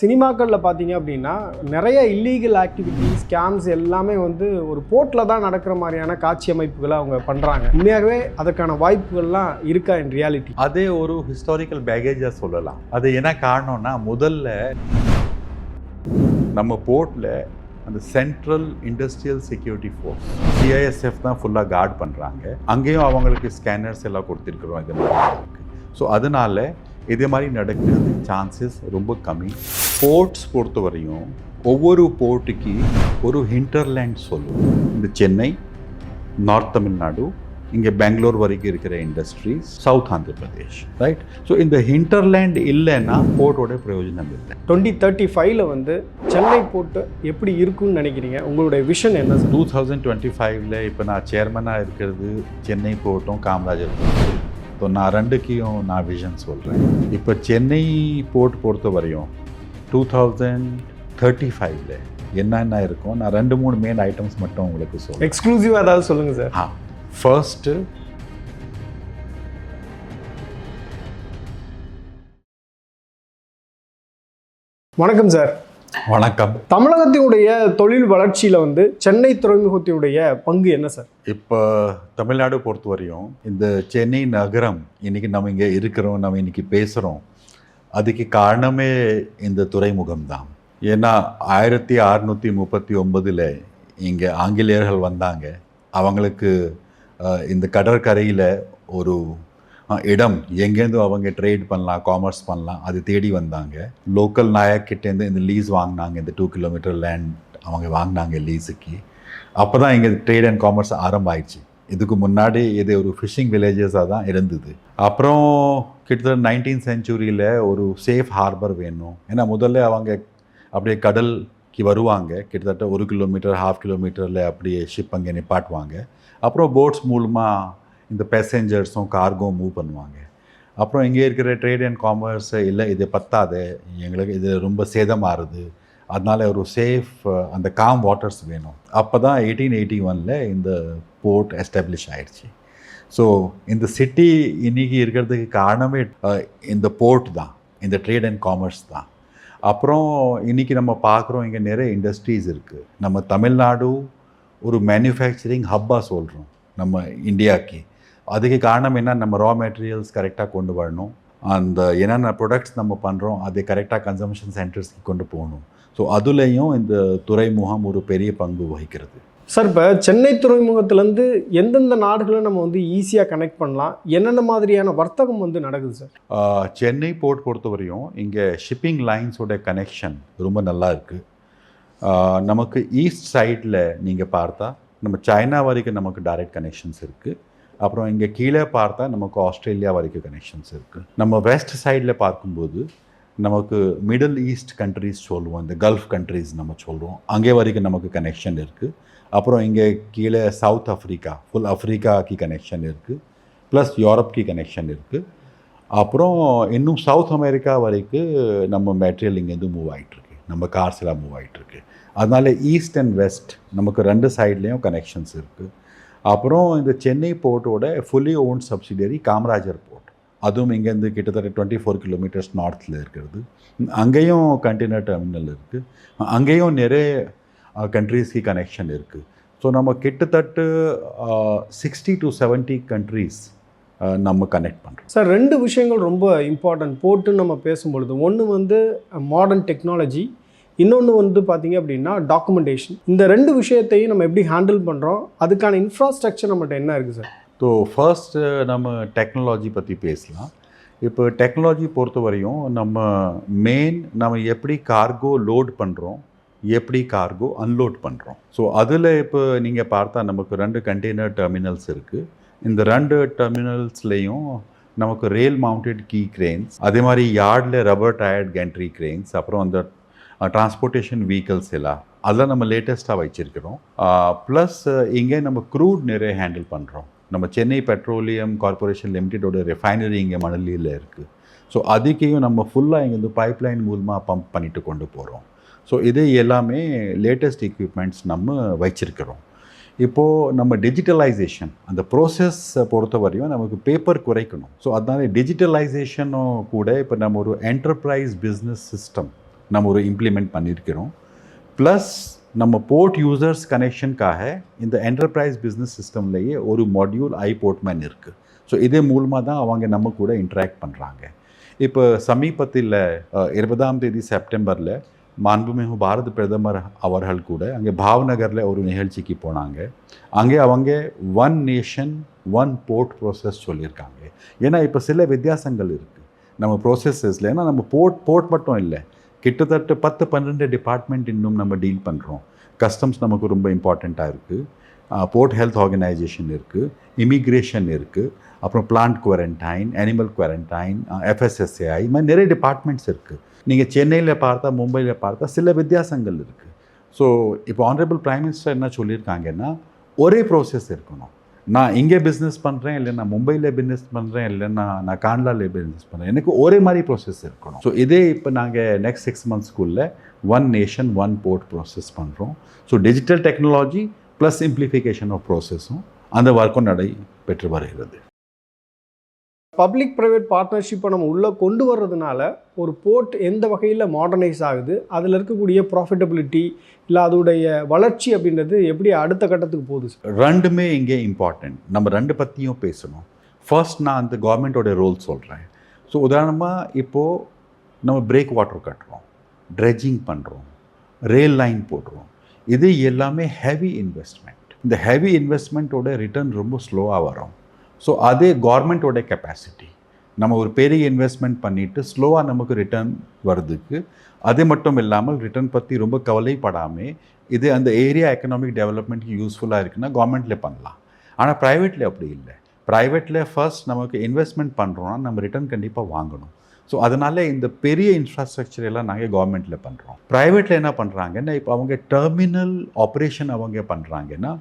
சினிமாக்களில் பார்த்தீங்க அப்படின்னா நிறைய இல்லீகல் ஆக்டிவிட்டி ஸ்கேம்ஸ் எல்லாமே வந்து ஒரு போர்ட்டில் தான் நடக்கிற மாதிரியான காட்சி அமைப்புகளை அவங்க பண்ணுறாங்க உண்மையாகவே அதற்கான வாய்ப்புகள்லாம் இருக்கா இன் ரியாலிட்டி அதே ஒரு ஹிஸ்டாரிக்கல் பேகேஜாக சொல்லலாம். அது என்ன காரணம்னா முதல்ல நம்ம போர்ட்டில் அந்த central industrial security force CISF தான் ஃபுல்லாக கார்ட் பண்ணுறாங்க அங்கேயும் அவங்களுக்கு ஸ்கேனர்ஸ் எல்லாம் கொடுத்துருக்குறோம் இது மாதிரி. ஸோ அதனால இதே மாதிரி நடக்கிறது சான்சஸ் ரொம்ப கம்மி. போர்ட்ஸ் பொறுத்த வரையும் ஒவ்வொரு போர்ட்டுக்கு ஒரு ஹிண்டர்லேண்ட் சொல்லுவோம் இந்த சென்னை நார்த் தமிழ்நாடு இங்கே பெங்களூர் வரைக்கும் இருக்கிற industries south Andhra Pradesh right so இந்த ஹிண்டர்லேண்ட் இல்லைன்னா போர்ட்டோட பிரயோஜனம் இல்லை. டுவெண்ட்டி தேர்ட்டி ஃபைவ்ல வந்து சென்னை போர்ட்டு எப்படி இருக்கும்னு நினைக்கிறீங்க? உங்களுடைய விஷன் என்ன? டூ தௌசண்ட் டுவெண்ட்டி ஃபைவ்ல இப்போ நான் சேர்மனாக இருக்கிறது சென்னை போர்ட்டும் காமராஜர். ஸோ நான் ரெண்டுக்கையும் நான் விஷன் சொல்கிறேன் இப்போ சென்னை போர்ட் பொறுத்த வரையும் டூ தௌசண்ட் தேர்ட்டி ஃபைவ்ல என்னென்ன இருக்கும் நான் ரெண்டு மூணு மெயின் ஐட்டம்ஸ் மட்டும் உங்களுக்கு சொல்கிறேன் எக்ஸ்க்ளூசிவாக ஏதாவது சொல்லுங்கள் சார். ஆ ஃபர்ஸ்ட்டு வணக்கம் சார். வணக்கம். தமிழகத்தினுடைய தொழில் வளர்ச்சியில் வந்து சென்னை துறைமுகத்தினுடைய பங்கு என்ன சார்? இப்போ தமிழ்நாடு பொறுத்த வரையும் இந்த சென்னை நகரம் இன்னைக்கு நம்ம இங்கே இருக்கிறோம் நம்ம இன்னைக்கு பேசுகிறோம் அதுக்கு காரணமே இந்த துறைமுகம் தான் ஏன்னா ஆயிரத்தி அறநூற்றி முப்பத்தி ஒன்பதில் இங்கே ஆங்கிலேயர்கள் வந்தாங்க. அவங்களுக்கு இந்த கடற்கரையில் ஒரு இடம் எங்கேருந்து அவங்க ட்ரேட் பண்ணலாம் காமர்ஸ் பண்ணலாம் அது தேடி வந்தாங்க. லோக்கல் நாயக்கிட்டேருந்து இந்த லீஸ் வாங்கினாங்க இந்த டூ கிலோமீட்டர் லேண்ட் அவங்க வாங்கினாங்க லீஸுக்கு அப்போ தான் இங்கே ட்ரேட் அண்ட் காமர்ஸ் ஆரம்பமாயிடுச்சு இதுக்கு முன்னாடி இது ஒரு ஃபிஷிங் வில்லேஜஸாக தான் இருந்தது. அப்புறம் கிட்டத்தட்ட நைன்டீன் செஞ்சுரியில் ஒரு சேஃப் ஹார்பர் வேணும். ஏன்னா முதல்ல அவங்க அப்படியே கடலுக்கு வருவாங்க. கிட்டத்தட்ட ஒரு கிலோமீட்டர் ஹாஃப் கிலோமீட்டரில் அப்படியே ஷிப் அங்கே நிப்பாட்டுவாங்க. அப்புறம் போட்ஸ் மூலமாக இந்த பேசஞ்சர்ஸும் கார்கோ மூவ் பண்ணுவாங்க. அப்புறம் இங்கே இருக்கிற ட்ரேட் அண்ட் காமர்ஸ் இல்லை இது பத்தாது. எங்களுக்கு இது ரொம்ப சேதமாகுது அதனால ஒரு சேஃப் அந்த காம் வாட்டர்ஸ் வேணும். அப்போ தான் எயிட்டீன் எயிட்டி ஒனில் இந்த போர்ட் எஸ்டாப்ளிஷ் ஆயிடுச்சு. ஸோ இந்த சிட்டி இன்னைக்கு இருக்கிறதுக்கு காரணமே இந்த போர்ட் தான். இந்த ட்ரேட் அண்ட் காமர்ஸ் தான். அப்புறம் இன்னைக்கு நம்ம பார்க்குறோம் இங்கே நிறைய இண்டஸ்ட்ரீஸ் இருக்குது நம்ம தமிழ்நாடு ஒரு மேனுஃபேக்சரிங் ஹப்பாக சொல்கிறோம் நம்ம இந்தியாவுக்கு அதுக்கு காரணம் என்ன நம்ம ரா மெட்டீரியல்ஸ் கரெக்டாக கொண்டு வரணும். அந்த என்னென்ன ப்ரொடக்ட்ஸ் நம்ம பண்ணுறோம் அதை கரெக்டாக கன்சம்ஷன் சென்டர்ஸ்க்கு கொண்டு போகணும். ஸோ அதுலேயும் இந்த துறைமுகம் ஒரு பெரிய பங்கு வகிக்கிறது. சார் இப்போ சென்னை துறைமுகத்திலேருந்து எந்தெந்த நாடுகளை நம்ம வந்து ஈஸியாக கனெக்ட் பண்ணலாம்? என்னென்ன மாதிரியான வர்த்தகம் வந்து நடக்குது சார் சென்னை போர்ட் பொறுத்தவரையும் இங்கே ஷிப்பிங் லைன்ஸோட கனெக்ஷன் ரொம்ப நல்லா இருக்குது நமக்கு ஈஸ்ட் சைடில் நீங்கள் பார்த்தா நம்ம சைனா வரைக்கும் நமக்கு டைரக்ட் கனெக்ஷன்ஸ் இருக்குது அப்புறம் இங்கே கீழே பார்த்தா நமக்கு ஆஸ்திரேலியா வரைக்கும் கனெக்ஷன்ஸ் இருக்குது நம்ம வெஸ்ட் சைடில் பார்க்கும்போது நமக்கு மிடில் ஈஸ்ட் கண்ட்ரீஸ் சொல்லுவோம். இந்த கல்ஃப் கண்ட்ரீஸ் நம்ம சொல்கிறோம் அங்கே வரைக்கும் நமக்கு கனெக்ஷன் இருக்குது அப்புறம் இங்கே கீழே சவுத் ஆஃப்ரிக்கா ஃபுல் ஆஃப்ரிக்காக்கு கனெக்ஷன் இருக்குது ப்ளஸ் யூரோப்க்கு கனெக்ஷன் இருக்குது அப்புறம் இன்னும் சவுத் அமெரிக்கா வரைக்கும் நம்ம மெட்டீரியல் இங்கேருந்து மூவ் ஆகிட்டுருக்கு நம்ம கார்ஸ் எல்லாம் மூவ் ஆகிட்டுருக்கு அதனால ஈஸ்ட் அண்ட் வெஸ்ட் நமக்கு ரெண்டு சைட்லேயும் கனெக்ஷன்ஸ் இருக்குது அப்புறம் இந்த Chennai போர்ட்டோட fully own subsidiary Kamarajar port. அதுவும் இங்கேருந்து கிட்டத்தட்ட டுவெண்ட்டி ஃபோர் கிலோமீட்டர்ஸ் நார்த்தில் இருக்கிறது. அங்கேயும் கண்டெய்னர் டெர்மினல் இருக்குது அங்கேயும் நிறைய கண்ட்ரீஸ்க்கு கனெக்ஷன் இருக்குது ஸோ நம்ம கிட்டத்தட்ட சிக்ஸ்டி டு செவன்ட்டி கண்ட்ரீஸ் நம்ம கனெக்ட் பண்ணுறோம் சார் ரெண்டு விஷயங்கள் ரொம்ப இம்பார்ட்டன்ட் போட்டு நம்ம பேசும்பொழுது ஒன்று வந்து மாடர்ன் டெக்னாலஜி இன்னொன்று வந்து பார்த்தீங்க அப்படின்னா டாக்குமெண்டேஷன் இந்த ரெண்டு விஷயத்தையும் நம்ம எப்படி ஹேண்டில் பண்ணுறோம் அதுக்கான இன்ஃப்ராஸ்ட்ரக்சர் நம்மகிட்ட என்ன இருக்குது சார்? ஸோ ஃபர்ஸ்ட் uh, நம்ம டெக்னாலஜி பற்றி பேசலாம். இப்போ டெக்னாலஜி பொறுத்த வரையும் நம்ம மெயின் நம்ம எப்படி கார்கோ லோட் பண்ணுறோம் எப்படி கார்கோ அன்லோட் பண்ணுறோம் ஸோ அதில் இப்போ நீங்கள் பார்த்தா நமக்கு ரெண்டு கண்டெய்னர் டெர்மினல்ஸ் இருக்குது இந்த ரெண்டு டெர்மினல்ஸ்லேயும் நமக்கு ரேல் மவுண்டட் கீ கிரெயின்ஸ் அதே மாதிரி யார்டில் ரப்பர் டயர்ட் கேண்ட்ரி கிரெயின்ஸ் அப்புறம் அந்த டிரான்ஸ்போர்ட்டேஷன் வெஹிக்கல்ஸ் எல்லாம் அதெல்லாம் நம்ம லேட்டஸ்ட்டாக வச்சுருக்கிறோம். ப்ளஸ் இங்கே நம்ம க்ரூட் நிறைய ஹேண்டில் பண்ணுறோம் நம்ம சென்னை பெட்ரோலியம் கார்ப்பரேஷன் லிமிடெடோட ரெஃபைனரி இங்கே மணலியில் இருக்குது ஸோ அதுக்கையும் நம்ம ஃபுல்லாக இங்கேருந்து பைப்லைன் மூலமாக பம்ப் பண்ணிட்டு கொண்டு போகிறோம் ஸோ இது எல்லாமே லேட்டஸ்ட் எக்யூப்மெண்ட்ஸ் நம்ம வச்சிருக்கிறோம். இப்போது நம்ம டிஜிட்டலைசேஷன் அந்த ப்ரோசஸ் பொறுத்த வரையும் நமக்கு பேப்பர் குறைக்கணும். ஸோ அதனால டிஜிட்டலைசேஷனும் கூட இப்போ நம்ம ஒரு என்டர்பிரைஸ் பிஸ்னஸ் சிஸ்டம் நம்ம ஒரு இம்ப்ளிமெண்ட் பண்ணியிருக்கிறோம் ப்ளஸ் நம்ம போர்ட் யூசர்ஸ் கனெக்ஷனுக்காக இந்த என்டர்பிரைஸ் பிஸ்னஸ் சிஸ்டம்லேயே ஒரு மாடியூல் ஐ போர்ட்மேன் இருக்குது ஸோ இதே மூலமாக தான் அவங்க நம்ம கூட இன்ட்ராக்ட் பண்ணுறாங்க இப்போ சமீபத்தில் இருபதாம் தேதி செப்டம்பரில் மாண்புமிகு பாரத பிரதமர் அவர்கள் கூட அங்கே பாவ்நகரில் ஒரு நிகழ்ச்சிக்கு போனாங்க. அங்கே அவங்க one nation one port process சொல்லியிருக்காங்க. ஏன்னா இப்போ சில வித்தியாசங்கள் இருக்குது நம்ம ப்ரோசஸஸில் ஏன்னா நம்ம போர்ட் போர்ட் மட்டும் இல்லை. கிட்டத்தட்ட பத்து பன்னெண்டு டிபார்ட்மெண்ட் இன்னும் நம்ம டீல் பண்ணுறோம் கஸ்டம்ஸ் நமக்கு ரொம்ப இம்பார்ட்டண்ட்டாக இருக்குது போர்ட் ஹெல்த் ஆர்கனைசேஷன் இருக்குது இமிக்ரேஷன் இருக்குது அப்புறம் plant quarantine animal quarantine FSSAI இது மாதிரி நிறைய டிபார்ட்மெண்ட்ஸ் இருக்குது நீங்கள் சென்னையில் பார்த்தா மும்பையில் பார்த்தா சில வித்தியாசங்கள் இருக்குது ஸோ இப்போ ஆனரபிள் ப்ரைம் மினிஸ்டர் என்ன சொல்லியிருக்காங்கன்னா ஒரே ப்ரோசஸ் இருக்கணும். நான் இங்கே பிஸ்னஸ் பண்ணுறேன் இல்லை நான் மும்பையில் பிஸ்னஸ் பண்ணுறேன் இல்லைன்னா நான் கான்லாவில் பிஸ்னஸ் பண்ணுறேன் எனக்கு ஒரே மாதிரி ப்ராசஸ் இருக்கணும். ஸோ இதே இப்போ நாங்கள் next six மந்த்ஸ்க்குள்ளே one nation one port process பண்ணுறோம் so digital technology plus simplification of ப்ராசஸும் அந்த ஒர்க்கும் நடை பெற்று வருகிறது. பப்ளிக் ப்ரைவேட் பார்ட்னர்ஷிப்பை நம்ம உள்ளே கொண்டு வர்றதுனால ஒரு போர்ட் எந்த வகையில் மாடர்னைஸ் ஆகுது அதில் இருக்கக்கூடிய ப்ராஃபிட்டபிலிட்டி இல்லை அதோடைய வளர்ச்சி அப்படின்றது எப்படி அடுத்த கட்டத்துக்கு போகுது சார் ரெண்டுமே இங்கே இம்பார்ட்டண்ட் நம்ம ரெண்டு பற்றியும் பேசணும். ஃபர்ஸ்ட் நான் அந்த கவர்மெண்ட்டோட ரோல் சொல்கிறேன் ஸோ உதாரணமாக இப்போது நம்ம பிரேக் வாட்டர் கட்டுறோம் ட்ரெஜிங் பண்ணுறோம் ரயில் லைன் போடுறோம். இது எல்லாமே ஹெவி இன்வெஸ்ட்மெண்ட் இந்த ஹெவி இன்வெஸ்ட்மெண்ட்டோட ரிட்டர்ன் ரொம்ப ஸ்லோவாக வரும். ஸோ அதே கவர்மெண்ட்டோட கெப்பாசிட்டி நம்ம ஒரு பெரிய இன்வெஸ்ட்மெண்ட் பண்ணிவிட்டு ஸ்லோவாக நமக்கு ரிட்டர்ன் வருதுக்கு அது மட்டும் இல்லாமல் ரிட்டர்ன் பற்றி ரொம்ப கவலைப்படாமல் இது அந்த ஏரியா எக்கனாமிக் டெவலப்மெண்ட்க்கு யூஸ்ஃபுல்லாக இருக்குன்னா கவர்மெண்ட்டில் பண்ணலாம். ஆனால் ப்ரைவேட்டில் அப்படி இல்லை. ப்ரைவேட்டில் ஃபர்ஸ்ட் நமக்கு இன்வெஸ்ட்மெண்ட் பண்ணுறோன்னா நம்ம ரிட்டர்ன் கண்டிப்பாக வாங்கணும். ஸோ அதனால இந்த பெரிய இன்ஃப்ராஸ்ட்ரக்சர் எல்லாம் நாங்கள் கவர்மெண்ட்டில் பண்ணுறோம் ப்ரைவேட்டில் என்ன பண்ணுறாங்கன்னா இப்போ அவங்க டெர்மினல் ஆப்ரேஷன் அவங்க பண்ணுறாங்கன்னா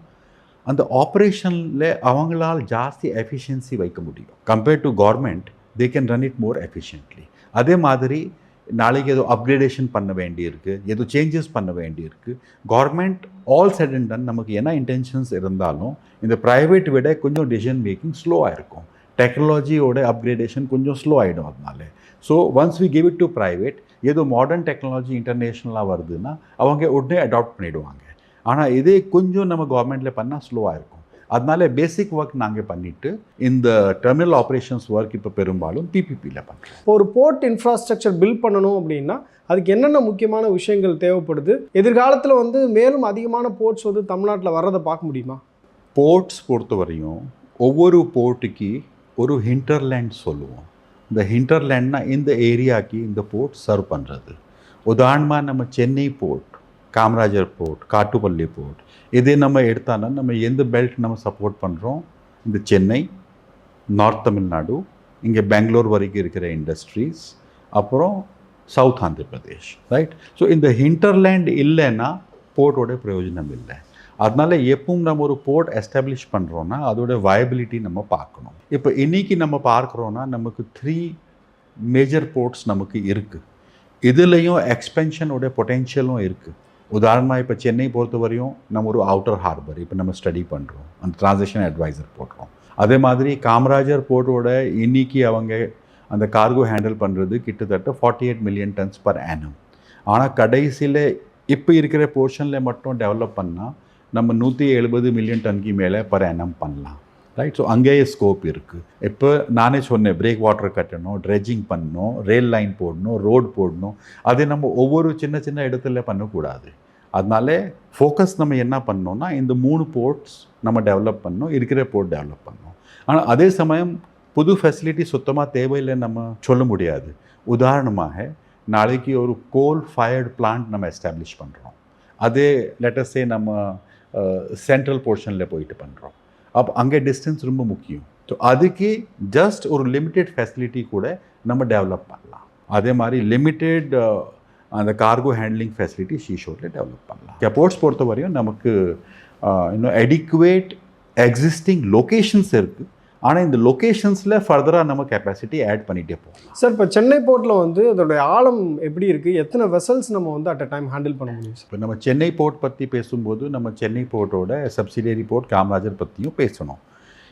அந்த ஆப்ரேஷனில் அவங்களால் ஜாஸ்தி எஃபிஷியன்சி வைக்க முடியும். Compared to government they can run it more efficiently அதே மாதிரி நாளைக்கு ஏதோ அப்கிரேடேஷன் பண்ண வேண்டியிருக்கு ஏதோ சேஞ்சஸ் பண்ண வேண்டியிருக்கு. Government all set and done நமக்கு என்ன இன்டென்ஷன்ஸ் இருந்தாலும் இந்த ப்ரைவேட் விட கொஞ்சம் டிசிஷன் மேக்கிங் ஸ்லோவாக இருக்கும். டெக்னாலஜியோட அப்கிரேடேஷன் கொஞ்சம் ஸ்லோ ஆகிடும் அதனால. So once we give it to private ஏதோ மாடர்ன் டெக்னாலஜி இன்டர்நேஷ்னலாக வருதுன்னா அவங்க உடனே அடாப்ட் பண்ணிடுவாங்க. ஆனால் இதே கொஞ்சம் நம்ம கவர்மெண்ட்டில் பண்ணால் ஸ்லோவாக இருக்கும். அதனால பேசிக் ஒர்க் நாங்கள் பண்ணிவிட்டு இந்த டெர்மினல் ஆப்ரேஷன்ஸ் ஒர்க் இப்போ பெரும்பாலும் பிபிபியில் பண்ணுறோம் இப்போ ஒரு போர்ட் இன்ஃப்ராஸ்ட்ரக்சர் பில்ட் பண்ணணும் அப்படின்னா அதுக்கு என்னென்ன முக்கியமான விஷயங்கள் தேவைப்படுது? எதிர்காலத்தில் வந்து மேலும் அதிகமான போர்ட்ஸ் வந்து தமிழ்நாட்டில் வர்றதை பார்க்க முடியுமா? போர்ட்ஸ் பொறுத்தவரையும் ஒவ்வொரு போர்ட்டுக்கு ஒரு ஹிண்டர்லேண்ட் சொல்லுவோம். இந்த ஹிண்டர்லேண்ட்னா இந்த ஏரியாக்கு இந்த போர்ட் சர்வ் பண்ணுறது உதாரணமாக நம்ம Chennai port Kamarajar port Kattupalli port. இதே நம்ம எடுத்தானா நம்ம எந்த பெல்ட் நம்ம சப்போர்ட் பண்ணுறோம் இந்த சென்னை நார்த் தமிழ்நாடு இங்கே பெங்களூர் வரைக்கும் இருக்கிற இண்டஸ்ட்ரீஸ் அப்புறம் south Andhra Pradesh right so இந்த ஹிண்டர்லேண்ட் இல்லைன்னா போர்ட்டோட பிரயோஜனம் இல்லை. அதனால் எப்பவும் நம்ம ஒரு போர்ட் எஸ்டாப்ளிஷ் பண்ணுறோன்னா அதோட வயபிலிட்டி நம்ம பார்க்கணும். இப்போ இன்னைக்கு நம்ம பார்க்குறோன்னா நமக்கு த்ரீ மேஜர் போர்ட்ஸ் நமக்கு இருக்குது இதுலேயும் எக்ஸ்பென்ஷனோட பொட்டென்ஷியலும் இருக்குது உதாரணமாக இப்போ சென்னை பொறுத்தவரையும் நம்ம ஒரு அவுட்டர் ஹார்பர் இப்போ நம்ம ஸ்டடி பண்ணுறோம் அந்த டிரான்சாக்ஷன் அட்வைசர் போடுறோம் அதே மாதிரி காமராஜர் போர்ட்டோட இன்னைக்கு அவங்க அந்த கார்கோ ஹேண்டில் பண்ணுறது கிட்டத்தட்ட forty eight million tons per annum ஆனால் கடைசியில் இப்போ இருக்கிற போர்ஷனில் மட்டும் டெவலப் பண்ணால் நம்ம நூற்றி எழுபது மில்லியன் டன்க்கு மேலே பர் ஆனம் பண்ணலாம். ரைட் ஸோ அங்கேயே ஸ்கோப் இருக்குது இப்போ நானே சொன்னேன் பிரேக் வாட்டர் கட்டணும் ட்ரெஜிங் பண்ணணும் ரயில் லைன் போடணும் ரோடு போடணும். அது நம்ம ஒவ்வொரு சின்ன சின்ன இடத்துல பண்ணக்கூடாது. அதனால ஃபோக்கஸ் நம்ம என்ன பண்ணோம்னா இந்த மூணு போர்ட்ஸ் நம்ம டெவலப் பண்ணணும் இருக்கிற போர்ட் டெவலப் பண்ணணும் ஆனால் அதே சமயம் புது ஃபெசிலிட்டி சுத்தமாக தேவையில்லை நம்ம சொல்ல முடியாது. உதாரணமாக நாளைக்கு ஒரு கோல் ஃபயர்டு பிளான்ட் நம்ம எஸ்டாப்ளிஷ் பண்ணுறோம் அதே லெட்டஸ்டே நம்ம சென்ட்ரல் போர்ஷனில் போயிட்டு பண்ணுறோம் அப்போ அங்கே டிஸ்டன்ஸ் ரொம்ப முக்கியம். ஸோ அதுக்கு ஜஸ்ட் ஒரு லிமிட்டெட் ஃபெசிலிட்டி கூட நம்ம டெவலப் பண்ணலாம். அதே மாதிரி லிமிட்டெட் அந்த கார்கோ ஹேண்ட்லிங் ஃபெசிலிட்டி ஷீஷோரில் டெவலப் பண்ணலாம். எப்போர்ட்ஸ் பொறுத்த வரையும் நமக்கு இன்னும் எடிக்குவேட் எக்ஸிஸ்டிங் லொக்கேஷன்ஸ் இருக்குது ஆனால் இந்த லொக்கேஷன்ஸில் ஃபர்தராக நம்ம கெப்பாசிட்டி ஆட் பண்ணிகிட்டே போகலாம். சார் இப்போ சென்னை போர்ட்டில் வந்து அதோடைய ஆழம் எப்படி இருக்குது எத்தனை வெசல்ஸ் நம்ம வந்து அட் அ டைம் ஹேண்டில் பண்ண முடியும் இப்போ நம்ம சென்னை போர்ட் பற்றி பேசும்போது நம்ம சென்னை போர்ட்டோட சப்சிடியரி போர்ட் காமராஜர் பற்றியும் பேசணும்.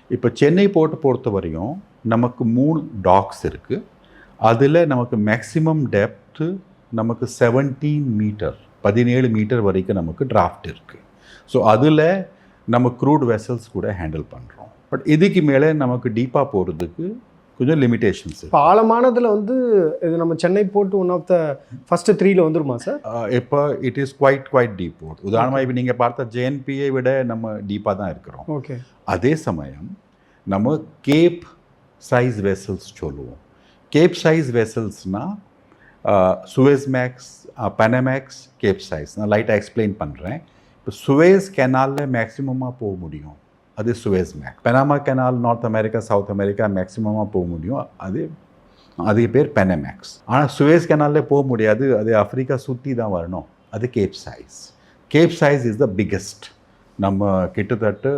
இப்போ சென்னை போர்ட் பொறுத்த வரையும் நமக்கு மூணு டாக்ஸ் இருக்குது அதில் நமக்கு மேக்ஸிமம் டெப்த்து நமக்கு செவன்டீன் மீட்டர் பதினேழு மீட்டர் வரைக்கும் நமக்கு டிராஃப்ட் இருக்குது ஸோ அதில் நம்ம க்ரூட் வெசல்ஸ் கூட ஹேண்டில் பண்ணுறோம் பட் இதுக்கு மேலே நமக்கு டீப்பாக போகிறதுக்கு கொஞ்சம் லிமிட்டேஷன்ஸ் இப்போ ஆழமானதில் வந்து இது நம்ம சென்னை போட்டு ஒன் ஆஃப் த ஃபஸ்ட்டு த்ரீல வந்துருமா சார் இப்போ it is quite quite deep port உதாரணமாக இப்போ நீங்கள் பார்த்த ஜேஎன்பியை விட நம்ம டீப்பாக தான் இருக்கிறோம். ஓகே அதே சமயம் நம்ம கேப் சைஸ் வெசல்ஸ் சொல்லுவோம். கேப் சைஸ் வெசல்ஸ்னால் Suezmax Panamax cape size நான் லைட்டாக எக்ஸ்பிளைன் பண்ணுறேன் இப்போ சுவேஸ் கெனாலில் மேக்ஸிமமாக போக முடியும். அது Suezmax. Panama canal north America south America மேக்ஸிமமாக போக முடியும். அது அதுக்கு பேர் பெனமேக்ஸ் ஆனால் சுவேஸ் கெனாலில் போக முடியாது. அது ஆஃப்ரிக்கா சுற்றி தான் வரணும். அது cape size cape size is the biggest நம்ம கிட்டத்தட்ட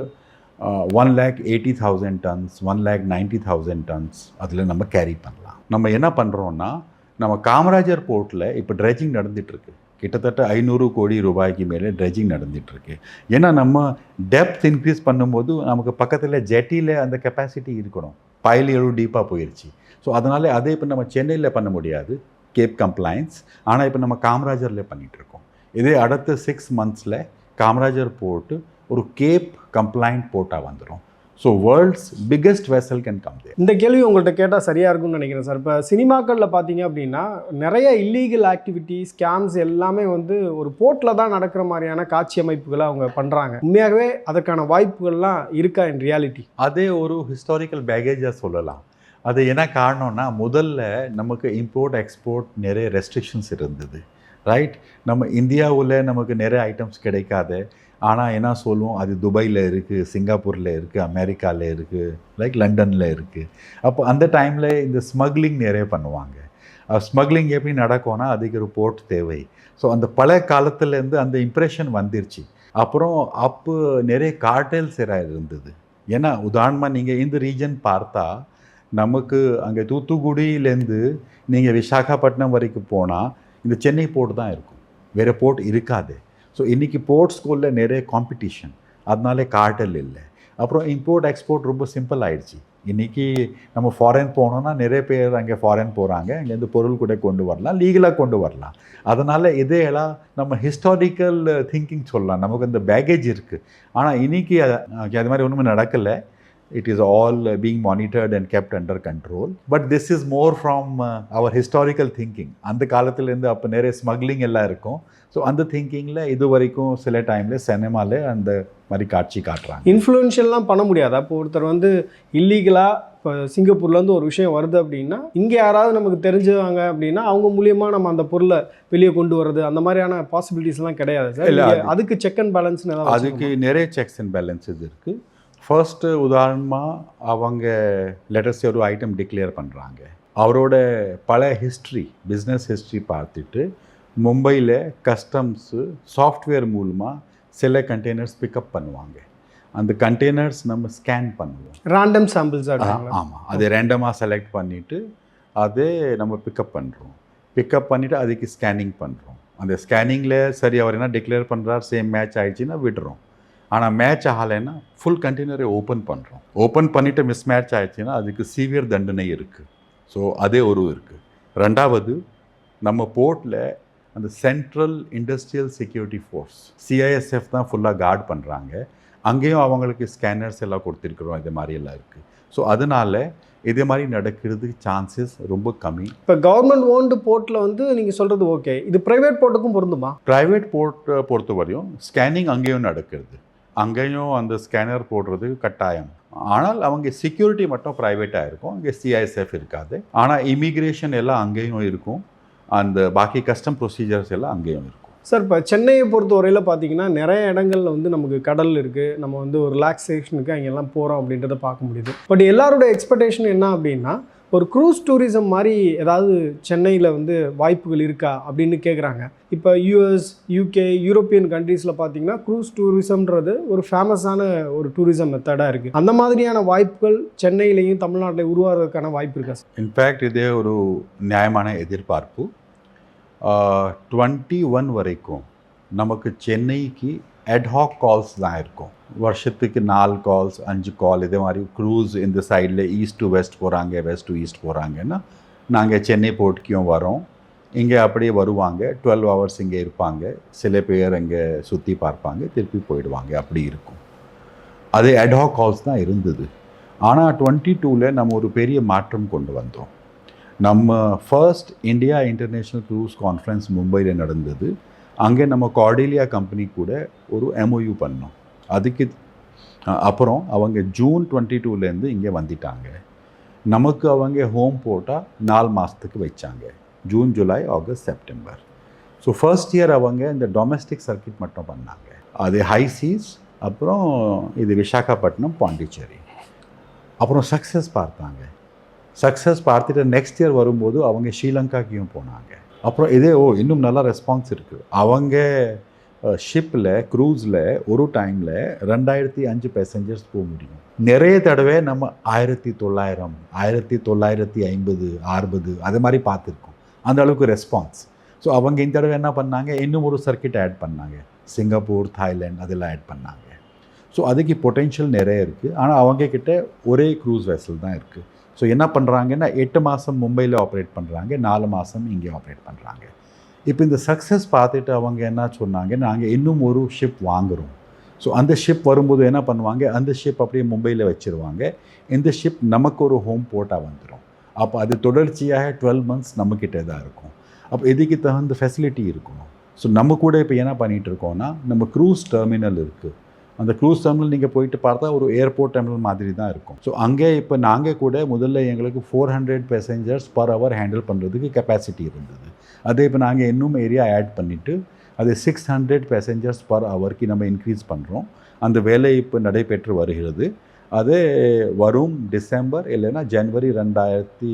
one lakh eighty thousand tons one lakh ninety thousand tons அதில் நம்ம கேரி பண்ணலாம். நம்ம என்ன பண்ணுறோன்னா நம்ம காமராஜர் போர்ட்டில் இப்போ ட்ரெஜிங் நடந்துகிட்ருக்கு கிட்டத்தட்ட ஐநூறு கோடி ரூபாய்க்கு மேலே ட்ரெஜிங் நடந்துகிட்ருக்கு ஏன்னா நம்ம டெப்த் இன்க்ரீஸ் பண்ணும்போது நமக்கு பக்கத்தில் ஜெட்டியில் அந்த கெப்பாசிட்டி இருக்கணும். பயில் எவ்வளோ டீப்பாக போயிடுச்சு ஸோ அதனால அதே இப்போ நம்ம சென்னையில் பண்ண முடியாது. கேப் கம்ப்ளைன்ஸ் ஆனால் இப்போ நம்ம காமராஜரில் பண்ணிகிட்ருக்கோம் இதே அடுத்த சிக்ஸ் மந்த்ஸில் காமராஜர் போட்டு ஒரு கேப் கம்ப்ளைண்ட் போட்டால் வந்துடும் so world's biggest vessel can come there இந்த கேள்வி உங்கள்கிட்ட கேட்டால் சரியாக இருக்கும்னு நினைக்கிறேன் சார். இப்போ சினிமாக்களில் பார்த்தீங்க அப்படின்னா நிறைய இல்லீகல் ஆக்டிவிட்டி ஸ்கேம்ஸ் எல்லாமே வந்து ஒரு போர்ட்டில் தான் நடக்கிற மாதிரியான காட்சி அமைப்புகளை அவங்க பண்ணுறாங்க உண்மையாகவே அதற்கான வாய்ப்புகள்லாம் இருக்கா இன் ரியாலிட்டி அதே ஒரு ஹிஸ்டாரிக்கல் பேகேஜாக சொல்லலாம். அது என்ன காரணம்னா முதல்ல நமக்கு இம்போர்ட் எக்ஸ்போர்ட் நிறைய ரெஸ்ட்ரிக்ஷன்ஸ் இருந்தது. ரைட் நம்ம இந்தியாவில் நமக்கு நிறைய ஐட்டம்ஸ் கிடைக்காது. ஆனால் என்ன சொல்லுவோம்? அது துபாயில் இருக்குது சிங்கப்பூரில் இருக்குது அமெரிக்காவில் இருக்குது லைக் லண்டனில் இருக்குது அப்போ அந்த டைமில் இந்த ஸ்மக்லிங் நிறைய பண்ணுவாங்க. ஸ்மக்லிங் எப்படி நடக்கும்னா அதுக்கு ஒரு போர்ட் தேவை. ஸோ அந்த பழைய காலத்துலேருந்து அந்த இம்ப்ரெஷன் வந்துருச்சு. அப்புறம் அப்போ நிறைய கார்டெல்ஸ் இருந்தது. ஏன்னா உதாரணமாக நீங்கள் இந்த ரீஜன் பார்த்தா நமக்கு அங்கே தூத்துக்குடியிலேருந்து நீங்கள் விசாகப்பட்டினம் வரைக்கும் போனால் இந்த சென்னை போர்ட் தான் இருக்கும். வேறு போர்ட் இருக்காது. ஸோ இன்றைக்கி போர்ட் ஸ்கூலில் நிறைய காம்படிஷன் அதனாலே கார்டல் இல்லை. அப்புறம் இம்போர்ட் எக்ஸ்போர்ட் ரொம்ப சிம்பிள் ஆயிடுச்சு. இன்றைக்கி நம்ம ஃபாரின் போனோம்னா நிறைய பேர் அங்கே ஃபாரின் போகிறாங்க இங்கேருந்து பொருள் கூட கொண்டு வரலாம். லீகலாக கொண்டு வரலாம். அதனால் இதே எல்லாம் நம்ம ஹிஸ்டாரிக்கல் திங்கிங் சொல்லலாம். நமக்கு அந்த பேகேஜ் இருக்குது ஆனால் இன்றைக்கி அது மாதிரி ஒன்றுமே நடக்கலை. It is all uh, being monitored and kept under control. But this is more from uh, our historical thinking. அந்த காலத்துலேருந்து அப்போ நிறைய ஸ்மக்லிங் எல்லாம் இருக்கும். ஸோ அந்த திங்கிங்கில் இது வரைக்கும் சில டைமில் சினிமாவில் அந்த மாதிரி காட்சி காட்டுறாங்க. இன்ஃப்ளூயன்ஷியல்லாம் பண்ண முடியாதா. இப்போ ஒருத்தர் வந்து இல்லீகலாக இப்போ சிங்கப்பூர்லேருந்து ஒரு விஷயம் வருது அப்படின்னா இங்கே யாராவது நமக்கு தெரிஞ்சவங்க அப்படின்னா அவங்க மூலியமாக நம்ம அந்த பொருளை வெளியே கொண்டு வர்றது அந்த மாதிரியான பாசிபிலிட்டிஸ்லாம் கிடையாது சார். இல்ல, அதுக்கு செக் அண்ட் ஏதாவது அதுக்கு நிறைய செக்ஸ் அண்ட் பேலன்சஸ் இருக்குது ஃபர்ஸ்ட்டு உதாரணமாக அவங்க லெட்டர்ஸ் ஒரு ஐட்டம் டிக்ளேர் பண்ணுறாங்க அவரோட பல ஹிஸ்ட்ரி பிஸ்னஸ் ஹிஸ்ட்ரி பார்த்துட்டு மும்பையில் கஸ்டம்ஸு சாஃப்ட்வேர் மூலமாக சில கண்டெய்னர்ஸ் பிக்கப் பண்ணுவாங்க. அந்த கண்டெய்னர்ஸ் நம்ம ஸ்கேன் பண்ணுவோம். ரேண்டம் சாம்பிள்ஸ் ஆமாம் அதை ரேண்டமாக செலக்ட் பண்ணிவிட்டு அதே நம்ம பிக்கப் பண்ணுறோம் பிக்கப் பண்ணிவிட்டு அதுக்கு ஸ்கேனிங் பண்ணுறோம் அந்த ஸ்கேனிங்கில் சரி அவர் என்ன டிக்ளேர் பண்ணுறார் சேம் மேட்ச் ஆயிடுச்சுன்னா விடுறோம். ஆனால் மேட்ச் ஆகலைன்னா ஃபுல் கண்டெய்னரை ஓப்பன் பண்ணுறோம் ஓப்பன் பண்ணிவிட்டு மிஸ் மேட்ச் ஆயிடுச்சுன்னா அதுக்கு சீவியர் தண்டனை இருக்குது ஸோ அதே ஒரு இருக்குது ரெண்டாவது நம்ம போர்ட்டில் அந்த central industrial security force CISF தான் ஃபுல்லாக கார்ட் பண்ணுறாங்க அங்கேயும் அவங்களுக்கு ஸ்கேனர்ஸ் எல்லாம் கொடுத்துருக்குறோம். இது மாதிரி எல்லாம் இருக்குது ஸோ அதனால இதே மாதிரி நடக்கிறதுக்கு சான்சஸ் ரொம்ப கம்மி. இப்போ கவர்மெண்ட் ஓன்டு போர்ட்டில் வந்து நீங்கள் சொல்கிறது ஓகே இது ப்ரைவேட் போர்ட்டுக்கும் பொருந்துமா? ப்ரைவேட் போர்ட் பொறுத்த வரையும் ஸ்கேனிங் அங்கேயும் நடக்கிறது. அங்கேயும் அந்த ஸ்கேனர் போடுறது கட்டாயம். ஆனால் அவங்க செக்யூரிட்டி மட்டும் ப்ரைவேட்டாக இருக்கும். அங்கே சிஐஎஸ்எஃப் இருக்காது. ஆனால் இமிக்ரேஷன் எல்லாம் அங்கேயும் இருக்கும். அந்த பாக்கி கஸ்டம் ப்ரொசீஜர்ஸ் எல்லாம் அங்கேயும் இருக்கும். சார் இப்போ சென்னையை பொறுத்த வரையில் பார்த்தீங்கன்னா நிறைய இடங்கள்ல வந்து நமக்கு கடல் இருக்குது நம்ம வந்து ஒரு ரிலாக்ஸேஷனுக்கு அங்கெல்லாம் போகிறோம் அப்படின்றத பார்க்க முடியுது. பட் எல்லாரோட எக்ஸ்பெக்டேஷன் என்ன அப்படின்னா ஒரு க்ரூஸ் டூரிசம் மாதிரி ஏதாவது சென்னையில் வந்து வாய்ப்புகள் இருக்கா அப்படின்னு கேட்குறாங்க இப்போ யூஎஸ் யூகே யூரோப்பியன் கண்ட்ரீஸில் பார்த்தீங்கன்னா க்ரூஸ் டூரிசம்ன்றது ஒரு ஃபேமஸான ஒரு டூரிசம் மெத்தடாக இருக்குது அந்த மாதிரியான வாய்ப்புகள் சென்னையிலையும் தமிழ்நாட்டில் உருவாகிறதுக்கான வாய்ப்பு இருக்கா சார்? இன்ஃபேக்ட் இதே ஒரு நியாயமான எதிர்பார்ப்பு. டுவெண்ட்டி ஒன் வரைக்கும் நமக்கு சென்னைக்கு அட்ஹாக் கால்ஸ் தான் இருக்கும். வருஷத்துக்கு நாலு கால்ஸ் அஞ்சு கால் இதே மாதிரி க்ரூஸ் இந்த சைடில் ஈஸ்ட் டு வெஸ்ட் போகிறாங்க வெஸ்ட் டு ஈஸ்ட் போகிறாங்கன்னா நாங்கள் சென்னை போர்ட்டுக்கும் வரோம். இங்கே அப்படியே வருவாங்க. டுவெல் ஹவர்ஸ் இங்கே இருப்பாங்க. சில பேர் இங்கே சுற்றி பார்ப்பாங்க. திருப்பி போயிடுவாங்க. அப்படி இருக்கும். அது அட்ஹாக் கால்ஸ் தான் இருந்தது. ஆனால் டுவெண்ட்டி டூவில் நம்ம ஒரு பெரிய மாற்றம் கொண்டு வந்தோம். நம்ம first India international cruise conference மும்பையில் நடந்தது. அங்கே நம்ம கார்டேலியா கம்பெனி கூட ஒரு எம்ஓயு பண்ணோம். அதுக்கு அப்புறம் அவங்க ஜூன் டுவெண்ட்டி டூலேருந்து இங்கே வந்துட்டாங்க. நமக்கு அவங்க ஹோம் போட்டால் நாலு மாதத்துக்கு வச்சாங்க. June July August September so first year அவங்க இந்த டொமஸ்டிக் சர்க்கிட் மட்டும் பண்ணாங்க. அது ஹைசீஸ் அப்புறம் இது விசாகப்பட்டினம் பாண்டிச்சேரி அப்புறம் சக்ஸஸ் பார்த்தாங்க. சக்ஸஸ் பார்த்துட்டு நெக்ஸ்ட் இயர் வரும்போது அவங்க ஸ்ரீலங்காக்கையும் போனாங்க. அப்புறம் இதே ஓ இன்னும் நல்லா ரெஸ்பான்ஸ் இருக்குது அவங்க ஷிப்பில் க்ரூஸில் ஒரு டைமில் ரெண்டாயிரத்தி அஞ்சு பேசஞ்சர்ஸ் போக முடியும். நிறைய தடவை நம்ம ஆயிரத்தி தொள்ளாயிரம் ஆயிரத்தி தொள்ளாயிரத்தி ஐம்பது அறுபது அது மாதிரி பார்த்துருக்கோம். அந்த அளவுக்கு ரெஸ்பான்ஸ் ஸோ அவங்க இந்த தடவை என்ன பண்ணாங்க? இன்னும் ஒரு சர்க்கிட் ஆட் பண்ணாங்க. சிங்கப்பூர் தாய்லாண்ட் அதெல்லாம் ஆட் பண்ணாங்க. ஸோ அதுக்கு பொட்டென்ஷியல் நிறைய இருக்குது ஆனால் அவங்கக்கிட்ட ஒரே க்ரூஸ் வெசல் தான் இருக்குது ஸோ என்ன பண்ணுறாங்கன்னா எட்டு மாதம் மும்பையில் ஆப்ரேட் பண்ணுறாங்க நாலு மாதம் இங்கே ஆப்ரேட் பண்ணுறாங்க இப்போ இந்த சக்ஸஸ் பார்த்துட்டு அவங்க என்ன சொன்னாங்க நாங்கள் இன்னும் ஒரு ஷிப் வாங்குகிறோம் ஸோ அந்த ஷிப் வரும்போது என்ன பண்ணுவாங்க அந்த ஷிப் அப்படியே மும்பையில் வச்சுருவாங்க. இந்த ஷிப் நமக்கு ஒரு ஹோம் போர்ட்டாக வந்துடும் அப்போ அது தொடர்ச்சியாக டுவெல் மந்த்ஸ் நம்மக்கிட்ட தான் இருக்கும். அப்போ இதுக்கு தகுந்த ஃபெசிலிட்டி இருக்கணும் ஸோ நம்ம கூட இப்போ என்ன பண்ணிகிட்டு இருக்கோம்னா நம்ம க்ரூஸ் டெர்மினல் இருக்குது அந்த க்ரூஸ் டெர்மினல் நீங்கள் போயிட்டு பார்த்தா ஒரு ஏர்போர்ட் டெர்மினல் மாதிரி தான் இருக்கும். ஸோ அங்கே இப்போ நாங்கள் கூட முதல்ல எங்களுக்கு four hundred passengers per hour handle பண்ணுறதுக்கு கெப்பாசிட்டி இருந்தது. அதே இப்போ நாங்கள் இன்னும் ஏரியா ஆட் பண்ணிவிட்டு அது சிக்ஸ் ஹண்ட்ரட் பேசஞ்சர்ஸ் பர் ஹவருக்கு நம்ம இன்க்ரீஸ் பண்ணுறோம் அந்த வேலை இப்போ நடைபெற்று வருகிறது. அது வரும் டிசம்பர் இல்லைன்னா ஜனவரி ரெண்டாயிரத்தி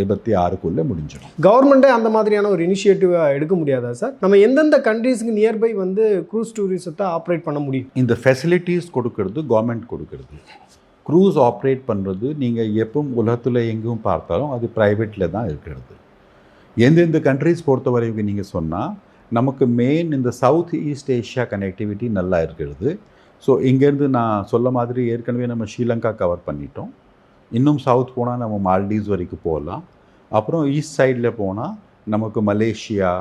இருபத்தி ஆறுக்குள்ளே முடிஞ்சிடும். கவர்மெண்ட்டே அந்த மாதிரியான ஒரு இனிஷியேட்டிவ் எடுக்க முடியாதா சார்? நம்ம எந்தெந்த கண்ட்ரீஸ்க்கு நியர்பை வந்து க்ரூஸ் டூரிசத்தை ஆப்ரேட் பண்ண முடியும்? இந்த ஃபெசிலிட்டிஸ் கொடுக்கறது கவர்மெண்ட் கொடுக்கறது. க்ரூஸ் ஆப்ரேட் பண்ணுறது நீங்கள் எப்பவும் உலகத்தில் எங்கும் பார்த்தாலும் அது ப்ரைவேட்டில் தான் இருக்கிறது. எந்தெந்த கண்ட்ரீஸ் பொறுத்த வரைக்கும் நீங்கள் சொன்னால் நமக்கு மெயின் இந்த சவுத் ஈஸ்ட் ஏஷியா கனெக்டிவிட்டி நல்லா இருக்கிறது. ஸோ இங்கேருந்து நான் சொல்ல மாதிரி ஏற்கனவே நம்ம ஸ்ரீலங்கா கவர் பண்ணிட்டோம். இன்னும் சவுத் போனால் நம்ம மால்டீவ்ஸ் வரைக்கும் போகலாம். அப்புறம் ஈஸ்ட் சைடில் போனால் நமக்கு மலேசியா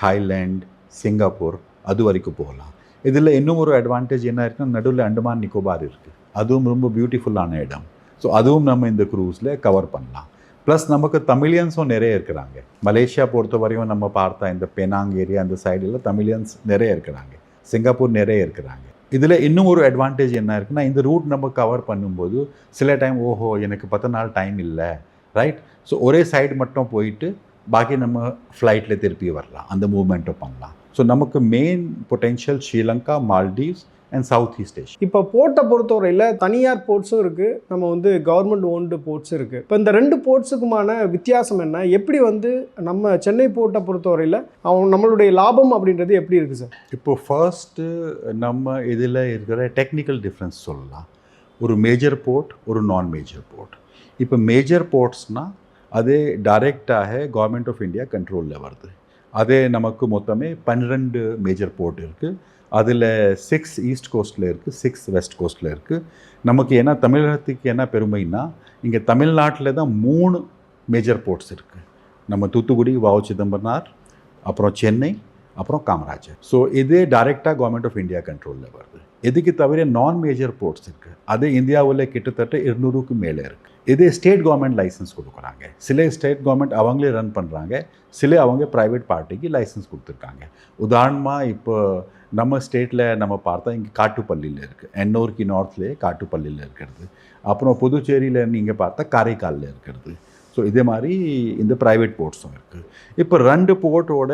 தாய்லாண்ட் சிங்கப்பூர் அது வரைக்கும் போகலாம். இதில் இன்னும் ஒரு அட்வான்டேஜ் என்ன இருக்குன்னா நடுவில் அண்டமான் நிக்கோபார் இருக்குது அதுவும் ரொம்ப பியூட்டிஃபுல்லான இடம். ஸோ அதுவும் நம்ம இந்த க்ரூஸில் கவர் பண்ணலாம். ப்ளஸ் நமக்கு தமிழியன்ஸும் நிறைய இருக்கிறாங்க. மலேசியா பொறுத்த வரையும் நம்ம பார்த்தா இந்த பெனாங் ஏரியா அந்த சைடில் தமிழியன்ஸ் நிறைய இருக்கிறாங்க. சிங்கப்பூர் நிறைய இருக்கிறாங்க. இதில் இன்னும் ஒரு அட்வான்டேஜ் என்ன இருக்குன்னா இந்த ரூட் நம்ம கவர் பண்ணும்போது சில டைம் ஓஹோ எனக்கு பத்து நாள் டைம் இல்லை ரைட் ஸோ ஒரே சைடு மட்டும் போயிட்டு பாக்கி நம்ம ஃப்ளைட்டில் திருப்பி வரலாம். அந்த மூவ்மெண்ட்டும் பண்ணலாம். ஸோ நமக்கு main potential Sri Lanka Maldives and south east Asia இப்போ போர்ட்டை பொறுத்தவரையில் தனியார் போர்ட்ஸும் இருக்குது நம்ம வந்து கவர்மெண்ட் ஓன்டு போர்ட்ஸும் இருக்குது இப்போ இந்த ரெண்டு போர்ட்ஸுக்குமான வித்தியாசம் என்ன? எப்படி வந்து நம்ம சென்னை போர்ட்டை பொறுத்தவரையில் அவன் நம்மளுடைய லாபம் அப்படின்றது எப்படி இருக்குது சார்? இப்போ ஃபர்ஸ்ட்டு நம்ம இதில் இருக்கிற டெக்னிக்கல் டிஃப்ரென்ஸ் சொல்லலாம். ஒரு மேஜர் போர்ட் ஒரு நான் மேஜர் போர்ட் இப்போ மேஜர் போர்ட்ஸ்னால் அது டைரெக்டாக கவர்மெண்ட் ஆஃப் இந்தியா கண்ட்ரோலில் வருது. அதே நமக்கு மொத்தமே பன்னிரெண்டு மேஜர் போர்ட் இருக்குது அதில் சிக்ஸ் ஈஸ்ட் கோஸ்ட்டில் இருக்குது சிக்ஸ் வெஸ்ட் கோஸ்ட்டில் இருக்குது நமக்கு என்ன தமிழகத்துக்கு என்ன பெருமைன்னா இங்கே தமிழ்நாட்டில் தான் மூணு மேஜர் போர்ட்ஸ் இருக்குது நம்ம தூத்துக்குடி வாவு சிதம்பரனார் அப்புறம் சென்னை அப்புறம் காமராஜர். ஸோ இது டைரெக்டாக கவர்மெண்ட் ஆஃப் இந்தியா கண்ட்ரோலில் வருது. இதுக்கு தவிர நான் மேஜர் போர்ட்ஸ் இருக்குது அது இந்தியாவில் கிட்டத்தட்ட இருநூறுக்கு மேலே இருக்குது இது ஸ்டேட் கவர்மெண்ட் லைசன்ஸ் கொடுக்குறாங்க. சில ஸ்டேட் கவர்மெண்ட் அவங்களே ரன் பண்ணுறாங்க சில அவங்க ப்ரைவேட் பார்ட்டிக்கு லைசன்ஸ் கொடுத்துருக்காங்க. உதாரணமாக இப்போ நம்ம ஸ்டேட்டில் நம்ம பார்த்தா இங்கே காட்டுப்பள்ளியில் இருக்குது எண்ணூருக்கு நார்த்லேயே காட்டுப்பள்ளியில் இருக்கிறது. அப்புறம் புதுச்சேரியில் நீங்கள் பார்த்தா காரைக்காலில் இருக்கிறது. ஸோ இதே மாதிரி இந்த ப்ரைவேட் போர்ட்ஸும் இருக்குது இப்போ ரெண்டு போர்ட்டோட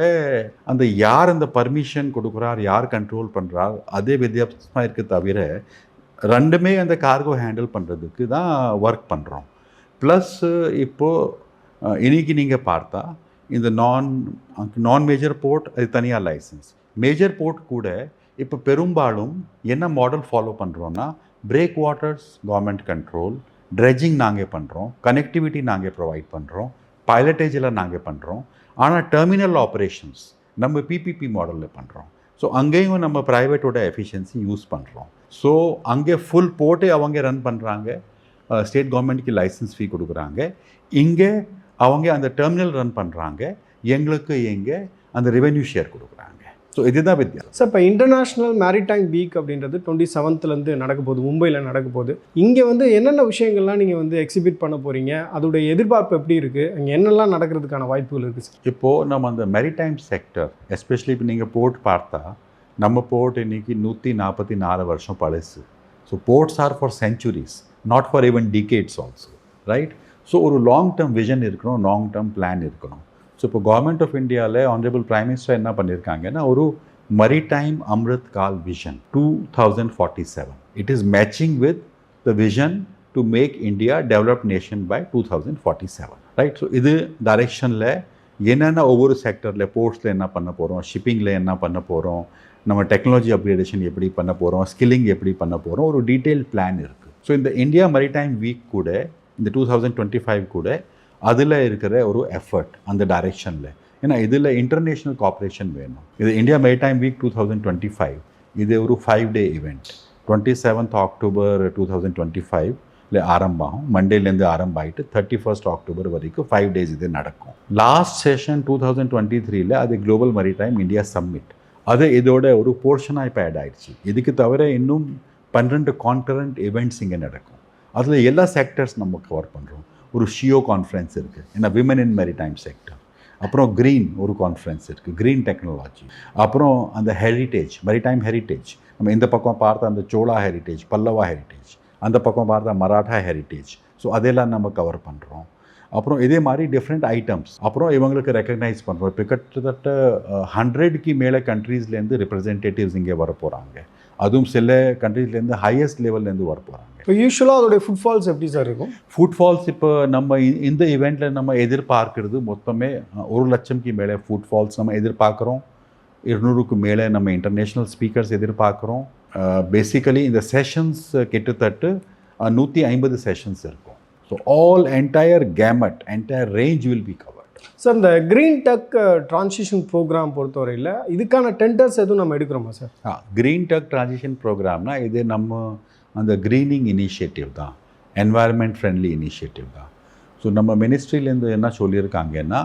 அந்த யார் அந்த பர்மிஷன் கொடுக்குறார் யார் கண்ட்ரோல் பண்ணுறார் அதே வித்தியாசமாக இருக்க தவிர ரெண்டுமே அந்த கார்கோ ஹேண்டில் பண்ணுறதுக்கு தான் ஒர்க் பண்ணுறோம் ப்ளஸ் இப்போது இன்றைக்கி நீங்கள் பார்த்தா இந்த நான் நான் மேஜர் போர்ட் அது தனியாக லைசன்ஸ் மேஜர் போர்ட் கூட இப்போ பெரும்பாலும் என்ன மாடல் ஃபாலோ பண்ணுறோன்னா breakwaters government control dredging நாங்கள் பண்ணுறோம் கனெக்டிவிட்டி நாங்கள் ப்ரொவைட் பண்ணுறோம் பைலட்டேஜ் எல்லாம் நாங்கள் பண்ணுறோம் ஆனால் டெர்மினல் ஆப்ரேஷன்ஸ் நம்ம பிபிபி மாடலில் பண்ணுறோம் ஸோ அங்கேயும் நம்ம ப்ரைவேட்டோட எஃபிஷியன்சி யூஸ் பண்ணுறோம் ஸோ அங்கே ஃபுல் போட்டே அவங்க ரன் பண்ணுறாங்க ஸ்டேட் கவர்மெண்ட்டுக்கு லைசன்ஸ் ஃபீ கொடுக்குறாங்க. இங்கே அவங்க அந்த டெர்மினல் ரன் பண்ணுறாங்க எங்களுக்கு எங்கே அந்த ரெவென்யூ ஷேர் கொடுக்குறாங்க. ஸோ இதுதான் வித்தியாசம். சார் இப்போ இன்டர்நேஷ்னல் மேரிடைம் வீக் அப்படின்றது டுவெண்ட்டி செவன்த்லேருந்து நடக்க போகுது மும்பையில் நடக்க போகுது இங்கே வந்து என்னென்ன விஷயங்கள்லாம் நீங்கள் வந்து எக்ஸிபிட் பண்ண போகிறீங்க அதோடைய எதிர்பார்ப்பு எப்படி இருக்குது அங்கே என்னெல்லாம் நடக்கிறதுக்கான வாய்ப்புகள் இருக்குது சார் இப்போது நம்ம அந்த மெரிடைம் செக்டர் எஸ்பெஷலி இப்போ நீங்கள் போர்ட் பார்த்தா நம்ம போர்ட் இன்னைக்கு நூற்றி நாற்பத்தி நாலு வருஷம் பழசு. So ports are for centuries not for even decades also right so ஒரு லாங் டேர்ம் விஷன் இருக்கணும் லாங் டேர்ம் பிளான் இருக்கணும். ஸோ இப்போ கவர்மெண்ட் ஆஃப் இந்தியாவில் ஆனரபிள் பிரைம் மினிஸ்டர் என்ன பண்ணியிருக்காங்கன்னா ஒரு maritime Amrit Kaal vision two thousand forty seven it is matching with the vision to make India develop nation by two thousand forty seven right so இது டைரெக்ஷனில் என்னென்ன ஒவ்வொரு செக்டரில் போர்ட்ஸில் என்ன பண்ண போகிறோம் ஷிப்பிங்கில் என்ன பண்ண போகிறோம் நம்ம டெக்னாலஜி அப்கிரேடேஷன் எப்படி பண்ண போகிறோம் ஸ்கில்லிங் எப்படி பண்ண போகிறோம் ஒரு டீட்டெயில் பிளான் இருக்குது ஸோ இந்த இந்தியா மரிடைம் வீக் கூட இந்த டூ தௌசண்ட் டுவெண்ட்டி ஃபைவ் கூட அதில் இருக்கிற ஒரு எஃபர்ட் அந்த டைரெக்ஷனில் ஏன்னா இதில் இன்டர்நேஷ்னல் காப்பரேஷன் வேணும். இது India maritime week two thousand twenty five இது ஒரு five day event twenty seventh October two thousand twenty ஃபைவ்ல ஆரம்பமாகும் மண்டேலேருந்து ஆரம்பம். ஆகிட்டு தேர்ட்டி ஃபர்ஸ்ட் அக்டோபர் வரைக்கும் ஃபைவ் டேஸ் இது நடக்கும். Last session two thousand twenty த்ரீல அது குளோபல் மரிடைம் இந்தியா சம்மிட் அது இதோட ஒரு போர்ஷனாக இப்போ ஆட் ஆயிடுச்சு. இதுக்கு தவிர இன்னும் பன்னிரெண்டு கான்கரண்ட் இவெண்ட்ஸ் இங்கே நடக்கும். அதில் எல்லா செக்டர்ஸ் நம்ம கவர் பண்ணுறோம் ஒரு ஷியோ கான்ஃபரன்ஸ் இருக்குது ஏன்னா விமன் இன் மெரிடைம் செக்டர் அப்புறம் க்ரீன் ஒரு கான்ஃபரன்ஸ் இருக்குது க்ரீன் டெக்னாலஜி அப்புறம் அந்த ஹெரிட்டேஜ் மெரிடைம் ஹெரிட்டேஜ் நம்ம இந்த பக்கம் பார்த்த அந்த சோழா ஹெரிட்டேஜ் பல்லவா ஹெரிட்டேஜ் அந்த பக்கம் பார்த்தா மராட்டா ஹெரிட்டேஜ் ஸோ அதெல்லாம் நம்ம கவர் பண்ணுறோம் அப்புறம் இதே மாதிரி டிஃப்ரெண்ட் ஐட்டம்ஸ் அப்புறம் இவங்களுக்கு ரெக்கக்னைஸ் பண்ணுறோம் இப்போ கிட்டத்தட்ட ஹண்ட்ரட்க்கு மேலே கண்ட்ரீஸ்லேருந்து ரெப்ரசன்டேட்டிவ்ஸ் இங்கே வர போகிறாங்க அதுவும் சில கண்ட்ரீஸ்லேருந்து ஹையஸ்ட் லெவல்லேருந்து வர போகிறாங்க இப்போ யூஸ்வலாக அதோடைய ஃபுட்ஃபால்ஸ் எப்படி சார் இருக்கும்? ஃபுட்ஃபால்ஸ் இப்போ நம்ம இந்த இவெண்ட்டில் நம்ம எதிர்பார்க்கிறது மொத்தமே ஒரு லட்சம்க்கு மேலே ஃபுட்ஃபால்ஸ் நம்ம எதிர்பார்க்குறோம். இருநூறுக்கு மேலே நம்ம இன்டர்நேஷ்னல் ஸ்பீக்கர்ஸ் எதிர்பார்க்குறோம். பேசிக்கலி இந்த செஷன்ஸ் கிட்டத்தட்ட நூற்றி ஐம்பது செஷன்ஸ் இருக்கும். So all entire gamut entire range will be covered sir இந்த க்ரீன் டெக் ட்ரான்சிஷன் ப்ரோக்ராம் பொறுத்தவரையில் இதுக்கான டெண்டர்ஸ் எதுவும் நம்ம எடுக்கிறோமா சார் ஆ க்ரீன் டெக் ட்ரான்சிஷன் ப்ரோக்ராம்னா இது நம்ம அந்த க்ரீனிங் இனிஷியேட்டிவ் தான். என்வாயர்மெண்ட் ஃப்ரெண்ட்லி இனிஷியேட்டிவ் தான். ஸோ நம்ம மினிஸ்ட்ரியிலேருந்து என்ன சொல்லியிருக்காங்கன்னா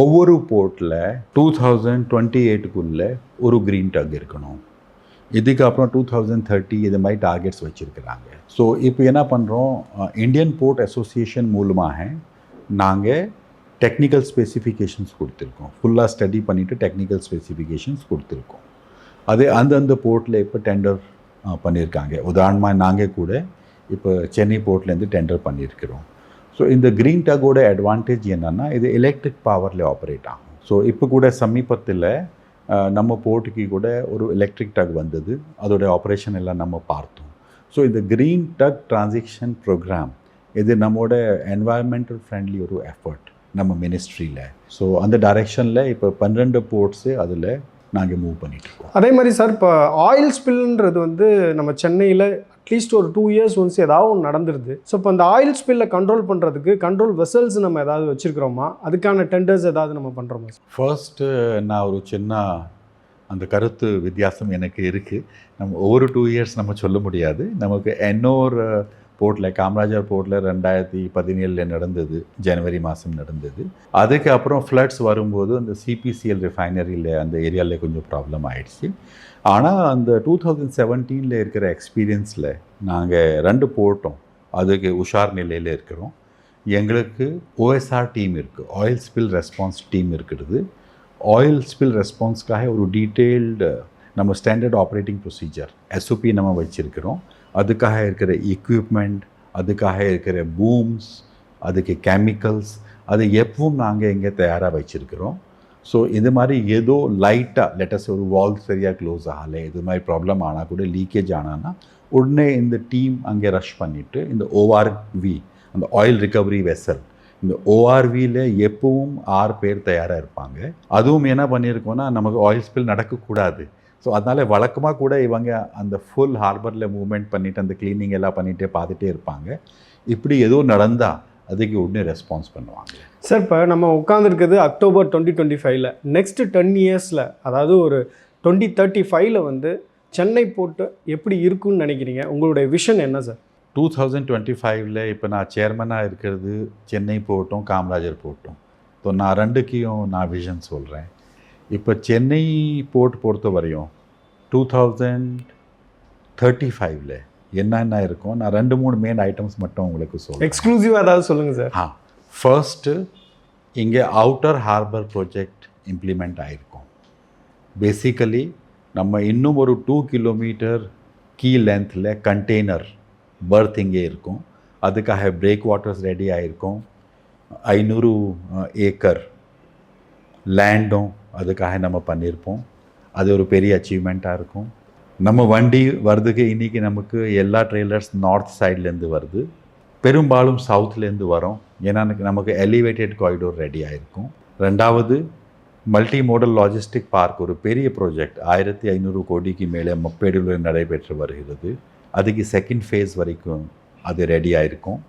ஒவ்வொரு போர்ட்டில் டூ தௌசண்ட் டுவெண்ட்டி எயிட்டுக்குள்ளே ஒரு க்ரீன் டக் இருக்கணும். இதுக்கப்புறம் டூ தௌசண்ட் தேர்ட்டி இது மாதிரி டார்கெட்ஸ் வச்சுருக்கிறாங்க. ஸோ இப்போ என்ன பண்ணுறோம் இந்தியன் போர்ட் அசோசியேஷன் மூலமாக நாங்கள் டெக்னிக்கல் ஸ்பெசிஃபிகேஷன்ஸ் கொடுத்துருக்கோம். ஃபுல்லாக ஸ்டடி பண்ணிவிட்டு டெக்னிக்கல் ஸ்பெசிஃபிகேஷன்ஸ் கொடுத்துருக்கோம். அது அந்தந்த போர்ட்டில் இப்போ டெண்டர் பண்ணியிருக்காங்க உதாரணமாக நாங்கள் கூட இப்போ சென்னை போர்ட்லேருந்து டெண்டர் பண்ணியிருக்கிறோம் ஸோ இந்த க்ரீன் டக்கோட அட்வான்டேஜ் என்னென்னா இது எலக்ட்ரிக் பவரில் ஆப்ரேட் ஆகும். ஸோ இப்போ கூட சமீபத்தில் நம்ம போர்ட்டுக்கு கூட ஒரு எலக்ட்ரிக் டக் வந்தது. அதோட ஆப்ரேஷன் எல்லாம் நம்ம பார்த்தோம். ஸோ இந்த க்ரீன் டக் டிரான்சிஷன் ப்ரோக்ராம் இது நம்மளோட என்வாயர்மெண்டல் ஃப்ரெண்ட்லி ஒரு எஃபர்ட் நம்ம மினிஸ்ட்ரியில் ஸோ அந்த டைரெக்ஷனில் இப்போ பன்னெண்டு போர்ட்ஸு அதில் நாங்கள் மூவ் பண்ணிட்டு இருக்கோம் அதே மாதிரி சார் இப்போ ஆயில் ஸ்பில்ன்றது வந்து நம்ம சென்னையில் அட்லீஸ்ட் ஒரு டூ இயர்ஸ் ஒன்ஸ் ஏதாவது ஒன்று நடந்துருது. ஸோ இப்போ அந்த ஆயில் ஸ்பில்லை கண்ட்ரோல் பண்ணுறதுக்கு கண்ட்ரோல் வெசல்ஸ் நம்ம ஏதாவது வச்சுருக்கிறோமா? அதுக்கான டெண்டர்ஸ் ஏதாவது நம்ம பண்ணுறோமா ஃபர்ஸ்ட்டு நான் ஒரு சின்ன அந்த கருத்து வித்தியாசம் எனக்கு இருக்குது நம்ம ஒவ்வொரு டூ இயர்ஸ் நம்ம சொல்ல முடியாது. நமக்கு இன்னொரு போர்ட்டில் காமராஜர் போர்ட்டில் ரெண்டாயிரத்தி பதினேழில் நடந்தது ஜனவரி மாதம் நடந்தது. அதுக்கப்புறம் ஃப்ளட்ஸ் வரும்போது அந்த சிபிசிஎல் ரிஃபைனரியில் அந்த ஏரியாவில் கொஞ்சம் ப்ராப்ளம் ஆயிடுச்சு. ஆனால் அந்த டூ தௌசண்ட் செவன்டீனில் இருக்கிற எக்ஸ்பீரியன்ஸில் நாங்கள் ரெண்டு போட்டோம். அதுக்கு உஷார் நிலையில் இருக்கிறோம். எங்களுக்கு ஓஎஸ்ஆர் டீம் இருக்குது ஆயில் ஸ்பில் ரெஸ்பான்ஸ் டீம் இருக்கிறது. ஆயில் ஸ்பில் ரெஸ்பான்ஸ்க்காக ஒரு டீட்டெயில்டு நம்ம ஸ்டாண்டர்ட் ஆப்ரேட்டிங் ப்ரொசீஜர் எஸ்ஓபி நம்ம வச்சுருக்கிறோம். அதுக்காக இருக்கிற எக்யூப்மெண்ட் அதுக்காக இருக்கிற பூம்ஸ் அதுக்கு கெமிக்கல்ஸ் அது எப்பவும் நாங்கள் இங்கே தயாராக வச்சுருக்கிறோம். ஸோ இது மாதிரி ஏதோ லைட்டாக லெட்டஸ் ஒரு வால் சரியாக க்ளோஸ் ஆகலை இது மாதிரி ப்ராப்ளம் ஆனால் கூட லீக்கேஜ் ஆனான்னா உடனே இந்த டீம் அங்கே ரஷ் பண்ணிவிட்டு இந்த ஓஆர்வி அந்த ஆயில் ரிகவரி வெசல் இந்த ஓஆர்வியில் எப்பவும் ஆறு பேர் தயாராக இருப்பாங்க. அதுவும் என்ன பண்ணியிருக்கோன்னா நமக்கு ஆயில் ஸ்பில் நடக்கக்கூடாது. ஸோ அதனால் வழக்கமாக கூட இவங்க அந்த ஃபுல் ஹார்பரில் மூவ்மெண்ட் பண்ணிவிட்டு அந்த க்ளீனிங் எல்லாம் பண்ணிகிட்டே பார்த்துட்டே இருப்பாங்க. இப்படி ஏதோ நடந்தால் அதுக்கு உடனே ரெஸ்பான்ஸ் பண்ணுவாங்க. சார் இப்போ நம்ம உட்காந்துருக்குது அக்டோபர் டுவெண்ட்டி டுவெண்ட்டி ஃபைவ்ல நெக்ஸ்ட் டென் இயர்ஸில் அதாவது ஒரு டுவெண்ட்டி தேர்ட்டி ஃபைவ்ல வந்து சென்னை போட்டு எப்படி இருக்குன்னு நினைக்கிறீங்க? உங்களுடைய விஷன் என்ன சார் டூ தௌசண்ட் டுவெண்ட்டி ஃபைவ்ல இப்போ நான் சேர்மனாக இருக்கிறது சென்னை போட்டும் காமராஜர் போட்டும் ஸோ நான் ரெண்டுக்கையும் நான் விஷன் சொல்கிறேன் இப்போ சென்னை போர்ட் பொறுத்த வரையும் டூ தௌசண்ட் தேர்ட்டி ஃபைவ்ல என்னென்ன இருக்கும்? நான் ரெண்டு மூணு மெயின் ஐட்டம்ஸ் மட்டும் உங்களுக்கு சொல்கிறேன் எக்ஸ்க்ளூசிவாக ஏதாவது சொல்லுங்கள் சார். ஆ ஃபர்ஸ்ட்டு இங்கே அவுட்டர் ஹார்பர் ப்ராஜெக்ட் இம்ப்ளிமெண்ட் ஆகிருக்கும் பேசிக்கலி நம்ம இன்னும் ஒரு டூ கிலோமீட்டர் கீ லென்த்தில் கண்டெய்னர் பர்த் இங்கே இருக்கும். அதுக்காக பிரேக் வாட்டர்ஸ் ரெடி ஆகிருக்கும் ஐநூறு ஏக்கர் லேண்டும் அதுக்காக நம்ம பண்ணியிருப்போம். அது ஒரு பெரிய அச்சீவ்மெண்ட்டாக இருக்கும். நம்ம வண்டி வர்றதுக்கு இன்றைக்கி நமக்கு எல்லா ட்ரெய்லர்ஸ் நார்த் சைட்லேருந்து வருது. பெரும்பாலும் சவுத்லேருந்து வரோம். ஏன்னா எனக்கு நமக்கு எலிவேட்டட் காரிடோர் ரெடி ஆகிருக்கும் ரெண்டாவது மல்டி மோடல் லாஜிஸ்டிக் பார்க் ஒரு பெரிய ப்ராஜெக்ட் ஆயிரத்தி ஐநூறு கோடிக்கு மேலே மப்பேடுகளில் நடைபெற்று வருகிறது. அதுக்கு செகண்ட் ஃபேஸ் வரைக்கும் அது ரெடி ஆகிருக்கும்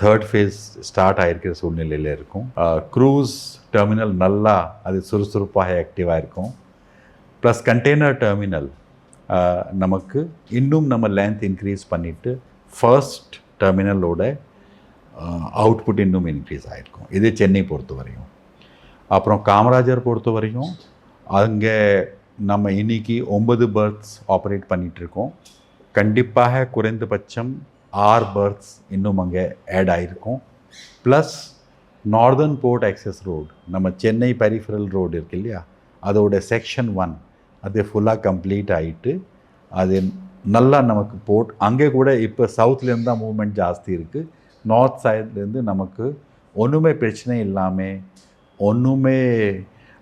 தேர்ட் ஃபேஸ் ஸ்டார்ட் ஆகிருக்கிற சூழ்நிலையில் இருக்கும். க்ரூஸ் டெர்மினல் நல்லா அது சுறுசுறுப்பாக ஆக்டிவாக இருக்கும் ப்ளஸ் கண்டெய்னர் டெர்மினல் நமக்கு இன்னும் நம்ம லென்த் இன்க்ரீஸ் பண்ணிவிட்டு ஃபர்ஸ்ட் டெர்மினலோட அவுட்புட் இன்னும் இன்க்ரீஸ் ஆகிருக்கும் இது சென்னை பொறுத்த வரையும் அப்புறம் காமராஜர் பொறுத்த வரையும் அங்கே நம்ம இன்னைக்கு ஒன்பது பர்த்ஸ் ஆப்ரேட் பண்ணிகிட்ருக்கோம் கண்டிப்பாக குறைந்தபட்சம் ஆர் பர்த்ஸ் இன்னும் அங்கே ஆட் ஆகிருக்கும் plus northern port access road நம்ம சென்னை பெரிஃபரல் ரோடு இருக்கு இல்லையா? அதோட செக்ஷன் ஒன் அது ஃபுல்லாக கம்ப்ளீட் ஆகிட்டு அது நல்லா நமக்கு போர்ட் அங்கே கூட இப்போ சவுத்லேருந்து தான் மூவ்மெண்ட் ஜாஸ்தி இருக்குது நார்த் சைட்லேருந்து நமக்கு ஒன்றுமே பிரச்சனை இல்லாமல் ஒன்றுமே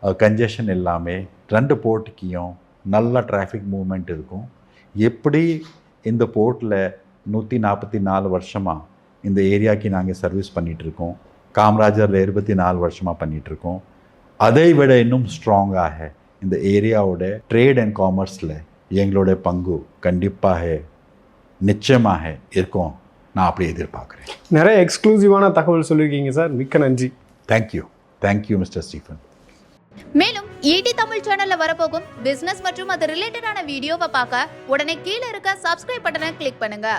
கன்ஜஷன் இல்லாமல் ரெண்டு போர்ட்டுக்கையும் நல்லா டிராஃபிக் மூவ்மெண்ட் இருக்கும். எப்படி இந்த போர்ட்டில் நூற்றி நாற்பத்தி நாலு வருஷமாக இந்த ஏரியாவுக்கு நாங்கள் சர்வீஸ் பண்ணிகிட்ருக்கோம் காமராஜரில் இருபத்தி நாலு வருஷமாக பண்ணிகிட்ருக்கோம் அதை விட இன்னும் ஸ்ட்ராங்காக இந்த ஏரியாவோட ட்ரேட் அண்ட் காமர்ஸில் எங்களோட பங்கு கண்டிப்பாக நிச்சயமாக இருக்கும். நான் அப்படி எதிர்பார்க்குறேன். நிறைய எக்ஸ்க்ளூசிவான தகவல் சொல்லியிருக்கீங்க சார். மிக்க நன்றி. Thank you thank you mister Stephen மேலும் ஈடி தமிழ் சேனல்ல வரப்போகும் பிசினஸ் மற்றும் அது ரிலேட்டடான வீடியோவை பார்க்க உடனே கீழே இருக்க சப்ஸ்கிரைப் பட்டனை கிளிக் பண்ணுங்க.